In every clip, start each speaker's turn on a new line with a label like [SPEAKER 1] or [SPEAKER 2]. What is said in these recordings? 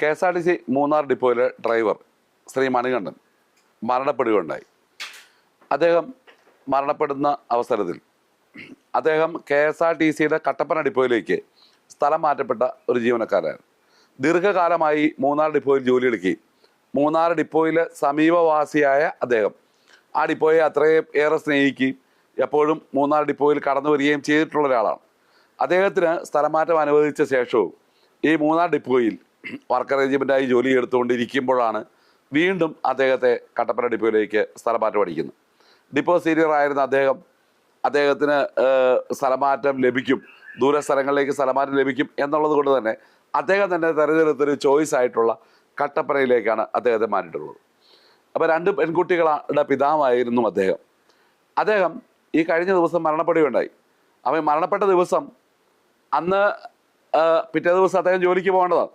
[SPEAKER 1] K S R T C Munnar ഡിപ്പോയിലെ driver Shri Manikandan മരണപ്പെടുകയുണ്ടായി. അദ്ദേഹം മരണപ്പെടുന്ന അവസരത്തിൽ അദ്ദേഹം കെ എസ് ആർ ടി സിയുടെ കട്ടപ്പന ഡിപ്പോയിലേക്ക് സ്ഥലം മാറ്റപ്പെട്ട ഒരു ജീവനക്കാരായിരുന്നു ദീർഘകാലമായി മൂന്നാർ ഡിപ്പോയിൽ ജോലിയെടുക്കുകയും മൂന്നാർ ഡിപ്പോയിലെ സമീപവാസിയായ അദ്ദേഹം ആ ഡിപ്പോയെ അത്രയും ഏറെ സ്നേഹിക്കുകയും എപ്പോഴും മൂന്നാർ ഡിപ്പോയിൽ കടന്നു വരികയും ചെയ്തിട്ടുള്ള ഒരാളാണ്. അദ്ദേഹത്തിന് സ്ഥലമാറ്റം അനുവദിച്ച ശേഷവും ഈ മൂന്നാർ ഡിപ്പോയിൽ വർക്കർ അറേഞ്ച്മെന്റായി ജോലി എടുത്തുകൊണ്ടിരിക്കുമ്പോഴാണ് വീണ്ടും അദ്ദേഹത്തെ കട്ടപ്പന ഡിപ്പോയിലേക്ക് സ്ഥലമാറ്റം അടിക്കുന്നത് ഡിപ്പോ സീനിയർ ആയിരുന്ന അദ്ദേഹം അദ്ദേഹത്തിന് സ്ഥലമാറ്റം ലഭിക്കും ദൂര സ്ഥലങ്ങളിലേക്ക് സ്ഥലമാറ്റം ലഭിക്കും എന്നുള്ളത് കൊണ്ട് തന്നെ അദ്ദേഹം തന്നെ തെരഞ്ഞെടുത്തൊരു ചോയ്സ് ആയിട്ടുള്ള കട്ടപ്പനയിലേക്കാണ് അദ്ദേഹത്തെ മാറ്റിയിട്ടുള്ളത്. അപ്പോൾ രണ്ട് പെൺകുട്ടികളുടെ പിതാവായിരുന്നു അദ്ദേഹം. അദ്ദേഹം ഈ കഴിഞ്ഞ ദിവസം മരണപ്പെടുകയുണ്ടായി. അവൻ മരണപ്പെട്ട ദിവസം അന്ന് പിറ്റേ ദിവസം അദ്ദേഹം ജോലിക്ക് പോകേണ്ടതാണ്.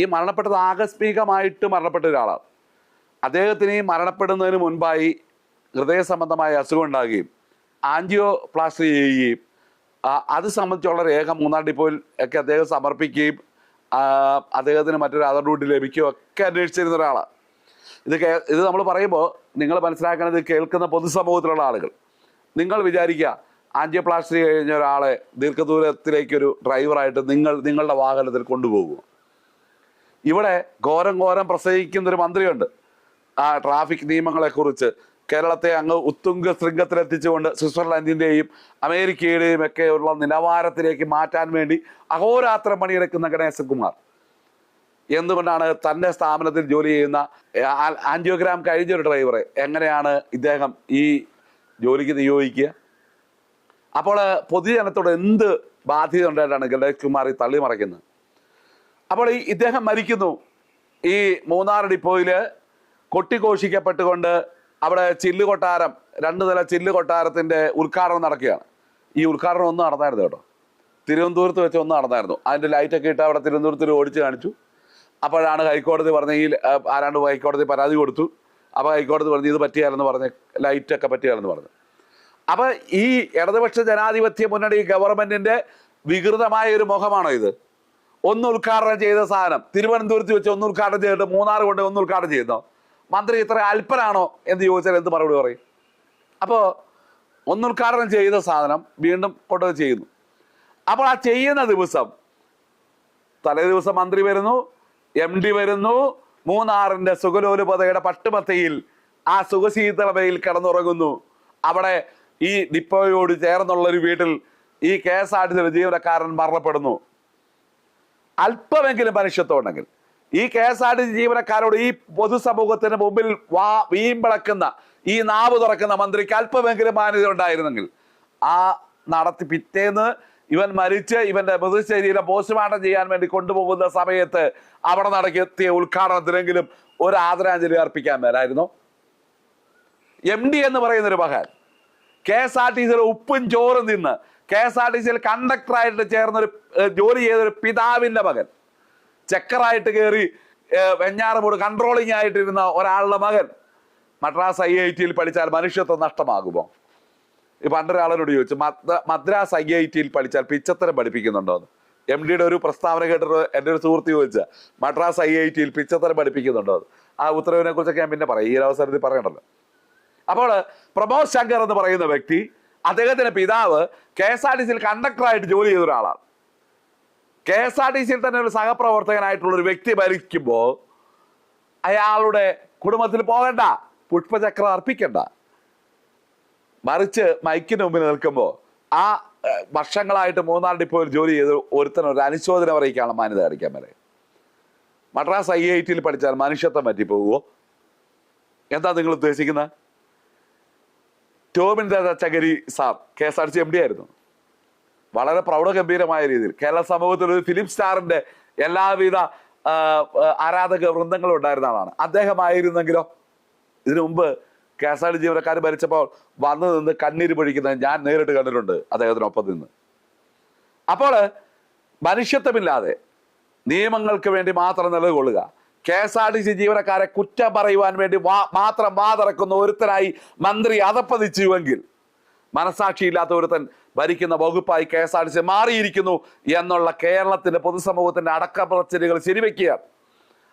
[SPEAKER 1] ഈ മരണപ്പെട്ടത് ആകസ്മികമായിട്ട് മരണപ്പെട്ട ഒരാളാണ്. അദ്ദേഹത്തിന് ഈ മരണപ്പെടുന്നതിന് മുൻപായി ഹൃദയ സംബന്ധമായ അസുഖം ഉണ്ടാകുകയും ആൻജിയോ പ്ലാസ്റ്റർ ചെയ്യുകയും അത് സംബന്ധിച്ചുള്ള രേഖ മൂന്നാം ഡിപ്പോയിൽ ഒക്കെ അദ്ദേഹം സമർപ്പിക്കുകയും അദ്ദേഹത്തിന് മറ്റൊരു അതർ ഡ്യൂട്ടി ലഭിക്കുകയും ഒക്കെ അന്വേഷിച്ചിരുന്ന ഒരാളാണ്. ഇത് കേ ഇത് നമ്മൾ പറയുമ്പോൾ നിങ്ങൾ മനസ്സിലാക്കുന്നത് കേൾക്കുന്ന പൊതുസമൂഹത്തിലുള്ള ആളുകൾ. നിങ്ങൾ വിചാരിക്കുക ആൻജിയോപ്ലാസ്റ്റി കഴിഞ്ഞ ഒരാളെ ദീർഘദൂരത്തിലേക്കൊരു ഡ്രൈവറായിട്ട് നിങ്ങൾ നിങ്ങളുടെ വാഹനത്തിൽ കൊണ്ടുപോകുമോ ഇവിടെ ഘോരം ഘോരം പ്രസംഗിക്കുന്ന ഒരു മന്ത്രിയുണ്ട്. ആ ട്രാഫിക് നിയമങ്ങളെ കുറിച്ച് കേരളത്തെ അങ്ങ് ഉത്തുംഗ ശൃംഗത്തിലെത്തിച്ചുകൊണ്ട് സ്വിറ്റ്സർലൻഡിന്റെയും അമേരിക്കയുടെയും ഒക്കെ ഉള്ള നിലവാരത്തിലേക്ക് മാറ്റാൻ വേണ്ടി അഹോരാത്രം പണിയെടുക്കുന്ന ഗണേശൻ കുമാർ. എന്തുകൊണ്ടാണ് തന്റെ സ്ഥാപനത്തിൽ ജോലി ചെയ്യുന്ന ആൻജിയോഗ്രാം കഴിഞ്ഞ ഒരു ഡ്രൈവറെ എങ്ങനെയാണ് ഇദ്ദേഹം ഈ ജോലിക്ക് നിയോഗിക്കുക? അപ്പോൾ പൊതുജനത്തോട് എന്ത് ബാധ്യത ഉണ്ടായിട്ടാണ് ഗണേഷ് കുമാർ ഈ തള്ളി മറയ്ക്കുന്നത്? അപ്പോൾ ഈ ഇദ്ദേഹം മരിക്കുന്നു. ഈ മൂന്നാർ ഡിപ്പോയിൽ കൊട്ടിഘോഷിക്കപ്പെട്ടുകൊണ്ട് അവിടെ ചില്ല് കൊട്ടാരം രണ്ട് നില ചില്ല് കൊട്ടാരത്തിന്റെ ഉദ്ഘാടനം നടക്കുകയാണ്. ഈ ഉദ്ഘാടനം ഒന്നും നടന്നായിരുന്നു കേട്ടോ. തിരുവനന്തപുരത്ത് വെച്ച് ഒന്ന് നടന്നായിരുന്നു. അതിന്റെ ലൈറ്റൊക്കെ ഇട്ട് അവിടെ തിരുവനന്തപുരത്തിൽ ഓടിച്ച് കാണിച്ചു. അപ്പോഴാണ് ഹൈക്കോടതി പറഞ്ഞ ഈ ആരാണ്ട് ഹൈക്കോടതി പരാതി കൊടുത്തു. അപ്പോൾ ഹൈക്കോടതി പറഞ്ഞു ഇത് പറ്റിയാലെന്ന് പറഞ്ഞ് ലൈറ്റൊക്കെ പറ്റിയാലെന്ന് പറഞ്ഞു. അപ്പോൾ ഈ ഇടതുപക്ഷ ജനാധിപത്യ മുന്നണി ഗവൺമെന്റിന്റെ വികൃതമായ ഒരു മുഖമാണോ ഇത്? ഒന്ന് ഉദ്ഘാടനം ചെയ്ത സാധനം. തിരുവനന്തപുരത്ത് വെച്ച് ഒന്ന് ഉദ്ഘാടനം ചെയ്തിട്ട് മൂന്നാർ കൊണ്ട് ഒന്ന് ഉദ്ഘാടനം ചെയ്യുന്നു മന്ത്രി ഇത്ര അല്പനാണോ എന്ന് ചോദിച്ചാൽ എന്ത് മറുപടി പറയും? അപ്പോൾ ഒന്ന് ഉദ്ഘാടനം ചെയ്ത സാധനം വീണ്ടും കൊണ്ട് ചെയ്യുന്നു. അപ്പോൾ ആ ചെയ്യുന്ന ദിവസം തലേ ദിവസം മന്ത്രി വരുന്നു എം ഡി വരുന്നു മൂന്നാറിന്റെ സുഖലോലുപതയുടെ പട്ടുമത്തയിൽ ആ സുഖശീതളമയിൽ കിടന്നുറങ്ങുന്നു. അവിടെ ഈ ഡിപ്പോയോട് ചേർന്നുള്ള ഒരു വീട്ടിൽ ഈ കെ എസ് ആർ ടി സിയുടെ ജീവനക്കാരൻ മരണപ്പെടുന്നു. അല്പമെങ്കിലും മനുഷ്യത്വം ഉണ്ടെങ്കിൽ ഈ K S R T C ജീവനക്കാരോട് ഈ പൊതുസമൂഹത്തിന് മുമ്പിൽ വാ വീമ്പിളക്കുന്ന ഈ നാവ് തുറക്കുന്ന മന്ത്രിക്ക് അല്പമെങ്കിലും മാന്യത ഉണ്ടായിരുന്നെങ്കിൽ ആ നടത്തി പിറ്റേന്ന് ഇവൻ മരിച്ച് ഇവന്റെ മൃതശരീരം പോസ്റ്റ്മോർട്ടം ചെയ്യാൻ വേണ്ടി കൊണ്ടുപോകുന്ന സമയത്ത് അവിടെ നടത്തിയ ഉദ്ഘാടനത്തിലെങ്കിലും ഒരു ആദരാഞ്ജലി അർപ്പിക്കാൻ മേലായിരുന്നു. എം ഡി എന്ന് പറയുന്ന ഒരു മകൻ കെ എസ് ആർ ടി സിയുടെ ഉപ്പും ചോറും നിന്ന് കെ എസ് ആർ ടി സിയിൽ കണ്ടക്ടറായിട്ട് ചേർന്ന ഒരു ജോലി ചെയ്തൊരു പിതാവിന്റെ മകൻ. ചെക്കറായിട്ട് കയറി വെഞ്ഞാറമൂട് കൺട്രോളിംഗ് ആയിട്ടിരുന്ന ഒരാളുടെ മകൻ. മദ്രാസ് ഐ ഐ ടിയിൽ പഠിച്ചാൽ മനുഷ്യത്വം നഷ്ടമാകുമോ? ഈ പണ്ടൊരാളോട് ചോദിച്ചു മദ്ര- മദ്രാസ് ഐ ഐ ടിയിൽ പഠിച്ചാൽ പിച്ചത്തരം പഠിപ്പിക്കുന്നുണ്ടോ എം ഡിയുടെ ഒരു പ്രസ്താവന കേട്ടിട്ട് എന്റെ ഒരു സുഹൃത്ത് ചോദിച്ച മദ്രാസ് ഐ ഐ ടിയിൽ പിച്ചത്തരം പഠിപ്പിക്കുന്നുണ്ടോ ആ ഉത്തരവിനെ കുറിച്ചൊക്കെ ഞാൻ പിന്നെ പറയാം ഈ അവസരത്തിൽ പറയണ്ടല്ലോ. അപ്പോൾ പ്രമോദ് ശങ്കർ എന്ന് പറയുന്ന വ്യക്തി അദ്ദേഹത്തിന്റെ പിതാവ് കെ എസ് ആർ ടി സിയിൽ കണ്ടക്ടറായിട്ട് ജോലി ചെയ്ത ഒരാളാണ്. കെ എസ് ആർ ടി സിയിൽ തന്നെ ഒരു സഹപ്രവർത്തകനായിട്ടുള്ള ഒരു വ്യക്തി ഭരിക്കുമ്പോൾ അയാളുടെ കുടുംബത്തിൽ പോകണ്ട പുഷ്പചക്രം അർപ്പിക്കണ്ട. മറിച്ച് മൈക്കിന് മുമ്പിൽ നിൽക്കുമ്പോൾ ആ വർഷങ്ങളായിട്ട് മൂന്നാർ ഡിപ്പോയിൽ ജോലി ചെയ്ത് ഒരുത്തൻ ഒരു അനുശോചനം അറിയിക്കാനുള്ള മാന്യത കാണിക്കാൻ വരെ മദ്രാസ് ഐ ഐ ടിയിൽ പഠിച്ചാൽ മനുഷ്യത്വം പറ്റി പോകുമോ എന്താ നിങ്ങൾ ഉദ്ദേശിക്കുന്നത്? Tomin Thachankary sir K S R C M D ആയിരുന്നു. വളരെ പ്രൗഢഗംഭീരമായ രീതിയിൽ. കേരള സമൂഹത്തിൽ ഒരു ഫിലിം സ്റ്റാറിന്റെ എല്ലാവിധ ആരാധക വൃന്ദങ്ങളും ഉണ്ടായിരുന്ന ആളാണ്. അദ്ദേഹമായിരുന്നെങ്കിലോ ഇതിനു മുമ്പ് കെ എസ് ആർ ജീവനക്കാർ ഭരിച്ചപ്പോൾ വന്നു നിന്ന് കണ്ണീര് പൊഴിക്കുന്നത് ഞാൻ നേരിട്ട് കണ്ടിട്ടുണ്ട് അദ്ദേഹത്തിനൊപ്പം നിന്ന്. അപ്പോൾ മനുഷ്യത്വമില്ലാതെ നിയമങ്ങൾക്ക് വേണ്ടി മാത്രം നിലകൊള്ളുക K S R T C ജീവനക്കാരെ കുറ്റം പറയുവാൻ വേണ്ടി മാത്രം വാതിറക്കുന്ന ഒരുത്തനായി മന്ത്രി അതപ്പതിച്ചുവെങ്കിൽ മനസാക്ഷിയില്ലാത്ത ഒരുത്തൻ ഭരിക്കുന്ന വകുപ്പായി K S R T C മാറിയിരിക്കുന്നു എന്നുള്ള കേരളത്തിന്റെ പൊതുസമൂഹത്തിന്റെ അടക്കപ്പറച്ചിലുകൾ ശരിവെക്കുക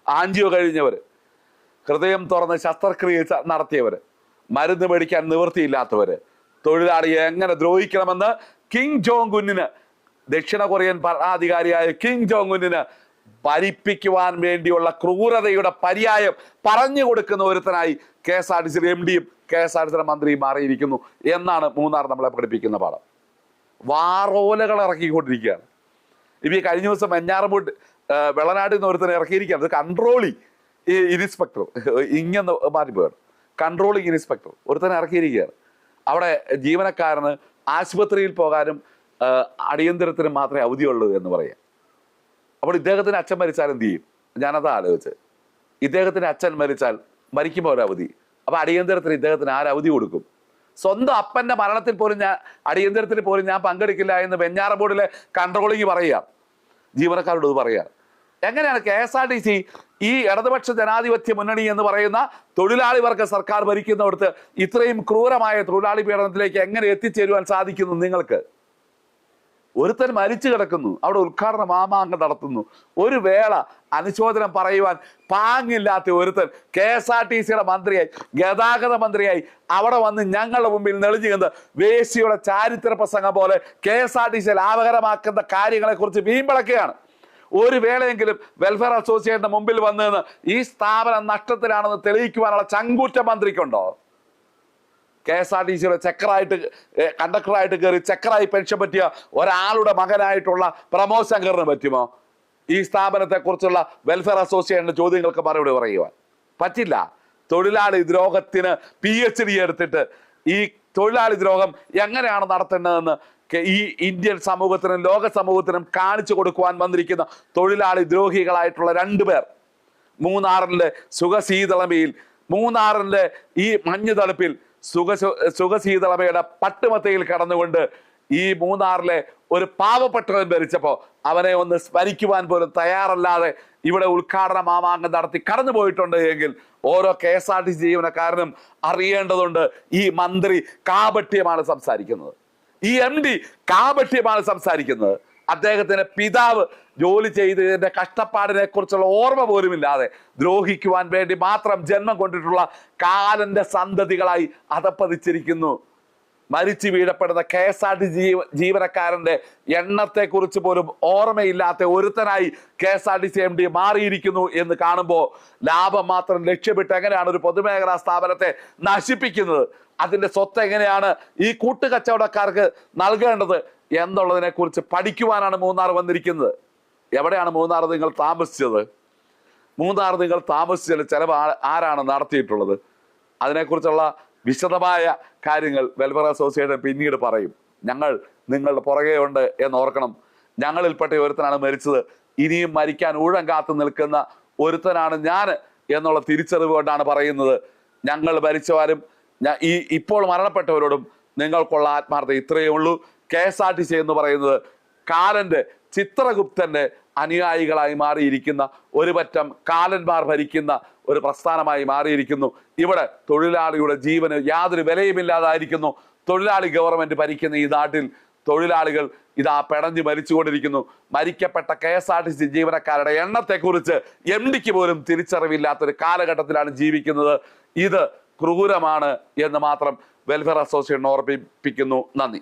[SPEAKER 1] ആഞ്ചിയോ കഴിഞ്ഞവർ ഹൃദയം തുറന്ന് ശസ്ത്രക്രിയ നടത്തിയവർ മരുന്ന് മേടിക്കാൻ നിവൃത്തിയില്ലാത്തവർ തൊഴിലാളിയെ എങ്ങനെ ദ്രോഹിക്കണമെന്ന് കിങ് ജോങ് കുന്നിന് ദക്ഷിണ കൊറിയൻ ഭരണാധികാരിയായ കിങ് ജോങ് ഉന്നിന് ഭരിപ്പിക്കുവാൻ വേണ്ടിയുള്ള ക്രൂരതയുടെ പര്യായം പറഞ്ഞു കൊടുക്കുന്ന ഒരുത്തനായി K S R T C M ഡിയും കെ എസ് ആർ ടി സിയുടെ മന്ത്രിയും മാറിയിരിക്കുന്നു എന്നാണ് മൂന്നാർ നമ്മളെ പഠിപ്പിക്കുന്ന പാഠം. വാറോലകൾ ഇറക്കിക്കൊണ്ടിരിക്കുകയാണ്. ഇപ്പം ഈ കഴിഞ്ഞ ദിവസം മഞ്ഞാറമ്പൂട്ട് വെള്ളനാട്ടിൽ നിന്ന് ഒരുത്തനെ ഇറക്കിയിരിക്കുകയാണ്. ഇത് കൺട്രോളി ഇൻസ്പെക്ടർ ഇങ്ങനെ മാറ്റിപ്പോയാണ് കൺട്രോളിങ് ഇൻസ്പെക്ടർ ഒരുത്തനെ ഇറക്കിയിരിക്കുകയാണ്. അവിടെ ജീവനക്കാരന് ആശുപത്രിയിൽ പോകാനും അടിയന്തരത്തിനും മാത്രമേ അവധിയുള്ളൂ എന്ന് പറയാം. അപ്പോൾ ഇദ്ദേഹത്തിന് അച്ഛൻ മരിച്ചാൽ എന്ത് ചെയ്യും? ഞാനതാ ആലോചിച്ച് ഇദ്ദേഹത്തിന് അച്ഛൻ മരിച്ചാൽ മരിക്കുമ്പോൾ ഒരു അവധി. അപ്പൊ അടിയന്തരത്തിന് ഇദ്ദേഹത്തിന് അവധി കൊടുക്കും? സ്വന്തം അപ്പന്റെ മരണത്തിൽ പോലും ഞാൻ അടിയന്തരത്തിൽ പോലും ഞാൻ പങ്കെടുക്കില്ല എന്ന് വെഞ്ഞാറ ബോർഡിലെ കൺട്രോളിങ് പറയുക. ജീവനക്കാരോട് പറയുക. എങ്ങനെയാണ് K S R T C ഈ ഇടതുപക്ഷ ജനാധിപത്യ മുന്നണി എന്ന് പറയുന്ന തൊഴിലാളി വർഗ സർക്കാർ ഭരിക്കുന്നിടത്ത് ഇത്രയും ക്രൂരമായ തൊഴിലാളി പീഡനത്തിലേക്ക് എങ്ങനെ എത്തിച്ചേരുവാൻ സാധിക്കുന്നു നിങ്ങൾക്ക്? ഒരുത്തൻ മരിച്ചു കിടക്കുന്നു. അവിടെ ഉദ്ഘാടന മാമാങ്കം നടത്തുന്നു. ഒരു വേള അനുശോചനം പറയുവാൻ പാങ്ങില്ലാത്ത ഒരുത്തൻ കെ എസ് ആർ ടി സിയുടെ മന്ത്രിയായി ഗതാഗത മന്ത്രിയായി അവിടെ വന്ന് ഞങ്ങളുടെ മുമ്പിൽ നെളിഞ്ഞു നിന്ന് വേശിയുടെ ചാരിത്ര പ്രസംഗം പോലെ K S R T C ലാഭകരമാക്കുന്ന കാര്യങ്ങളെ കുറിച്ച് വീമ്പിളക്കുകയാണ്. ഒരു വേളയെങ്കിലും വെൽഫെയർ അസോസിയേഷന്റെ മുമ്പിൽ വന്നതെന്ന് ഈ സ്ഥാപനം നഷ്ടത്തിലാണെന്ന് തെളിയിക്കുവാനുള്ള ചങ്കൂറ്റ മന്ത്രിക്കുണ്ടോ? കെ എസ് ആർ ടി സിയുടെ ചെക്കറായിട്ട് കണ്ടക്ടറായിട്ട് കയറി ചെക്കറായി പെൻഷൻ പറ്റിയ ഒരാളുടെ മകനായിട്ടുള്ള പ്രമോദ് ശങ്കറിന് പറ്റുമോ? ഈ സ്ഥാപനത്തെക്കുറിച്ചുള്ള വെൽഫെയർ അസോസിയേഷന്റെ ചോദ്യങ്ങൾക്ക് മറുപടി പറയുവാൻ. പറ്റില്ല. തൊഴിലാളി ദ്രോഹത്തിന് പി എച്ച് ഡി എടുത്തിട്ട് ഈ തൊഴിലാളി ദ്രോഹം എങ്ങനെയാണ് നടത്തേണ്ടതെന്ന് ഈ ഇന്ത്യൻ സമൂഹത്തിനും ലോക സമൂഹത്തിനും കാണിച്ചു കൊടുക്കുവാൻ വന്നിരിക്കുന്ന തൊഴിലാളി ദ്രോഹികളായിട്ടുള്ള രണ്ടുപേർ മൂന്നാറിന്റെ സുഖശീതളമയിൽ മൂന്നാറിന്റെ ഈ മഞ്ഞു തണുപ്പിൽ സുഖ സുഖശീതളമയുടെ പട്ടുമത്തയിൽ കടന്നുകൊണ്ട് ഈ മൂന്നാറിലെ ഒരു പാവപ്പെട്ടവൻ ഭരിച്ചപ്പോൾ അവനെ ഒന്ന് സ്മരിക്കുവാൻ പോലും തയ്യാറല്ലാതെ ഇവിടെ ഉദ്ഘാടന മാമാങ്കം നടത്തി കടന്നു പോയിട്ടുണ്ട് എങ്കിൽ ഓരോ K S R T C ജീവനക്കാരനും അറിയേണ്ടതുണ്ട് ഈ മന്ത്രി കാപട്യമാണ് സംസാരിക്കുന്നത്. ഈ എം ഡി കാപട്യമാണ് സംസാരിക്കുന്നത്. അദ്ദേഹത്തിന്റെ പിതാവ് ജോലി ചെയ്തതിന്റെ കഷ്ടപ്പാടിനെ കുറിച്ചുള്ള ഓർമ്മ പോലുമില്ലാതെ ദ്രോഹിക്കുവാൻ വേണ്ടി മാത്രം ജന്മം കൊണ്ടിട്ടുള്ള കാലന്റെ സന്തതികളായി അതപ്പതിച്ചിരിക്കുന്നു മരിച്ചു വീഴപ്പെടുന്ന കെ എസ് ആർ ടി ജീവ ജീവനക്കാരന്റെ എണ്ണത്തെ കുറിച്ച് പോലും ഓർമ്മയില്ലാത്ത ഒരുത്തനായി K S R T C M D മാറിയിരിക്കുന്നു എന്ന് കാണുമ്പോൾ ലാഭം മാത്രം ലക്ഷ്യമിട്ട് എങ്ങനെയാണ് ഒരു പൊതുമേഖലാ സ്ഥാപനത്തെ നശിപ്പിക്കുന്നത്? അതിന്റെ സ്വത്ത് എങ്ങനെയാണ് ഈ കൂട്ടുകച്ചവടക്കാർക്ക് നൽകേണ്ടത്? എന്നുള്ളതിനെ കുറിച്ച് പഠിക്കുവാനാണ് മൂന്നാർ വന്നിരിക്കുന്നത്. എവിടെയാണ് മൂന്നാർ നിങ്ങൾ താമസിച്ചത്? മൂന്നാർ നിങ്ങൾ താമസിച്ചത് ചെലവ് ആരാണ് നടത്തിയിട്ടുള്ളത്? അതിനെക്കുറിച്ചുള്ള വിശദമായ കാര്യങ്ങൾ വെൽഫെയർ അസോസിയേഷൻ പിന്നീട് പറയും. ഞങ്ങൾ നിങ്ങളുടെ പുറകെ ഉണ്ട് എന്ന് ഓർക്കണം. ഞങ്ങളിൽപ്പെട്ട ഒരുത്തനാണ് മരിച്ചത്. ഇനിയും മരിക്കാൻ ഊഴം കാത്തു നിൽക്കുന്ന ഒരുത്തനാണ് ഞാൻ എന്നുള്ള തിരിച്ചറിവ് കൊണ്ടാണ് പറയുന്നത്. ഞങ്ങൾ മരിച്ചവരും ഈ ഇപ്പോൾ മരണപ്പെട്ടവരോടും നിങ്ങൾക്കുള്ള ആത്മാർത്ഥത ഇത്രയേ ഉള്ളൂ. K S R T C എന്ന് പറയുന്നത് കാലന്റെ ചിത്രഗുപ്തന്റെ അനുയായികളായി മാറിയിരിക്കുന്ന ഒരു പറ്റം കാലന്മാർ ഭരിക്കുന്ന ഒരു പ്രസ്ഥാനമായി മാറിയിരിക്കുന്നു. ഇവിടെ തൊഴിലാളിയുടെ ജീവന് യാതൊരു വിലയുമില്ലാതായിരിക്കുന്നു. തൊഴിലാളി ഗവൺമെന്റ് ഭരിക്കുന്ന ഈ നാട്ടിൽ തൊഴിലാളികൾ ഇതാ പെടഞ്ഞു മരിച്ചുകൊണ്ടിരിക്കുന്നു. മരിക്കപ്പെട്ട K S R T C ജീവനക്കാരുടെ എണ്ണത്തെക്കുറിച്ച് എം ഡിക്ക് പോലും തിരിച്ചറിവില്ലാത്തൊരു കാലഘട്ടത്തിലാണ് ജീവിക്കുന്നത്. ഇത് ക്രൂരമാണ് എന്ന് മാത്രം വെൽഫെയർ അസോസിയേഷൻ ഓർമ്മിപ്പിക്കുന്നു. നന്ദി.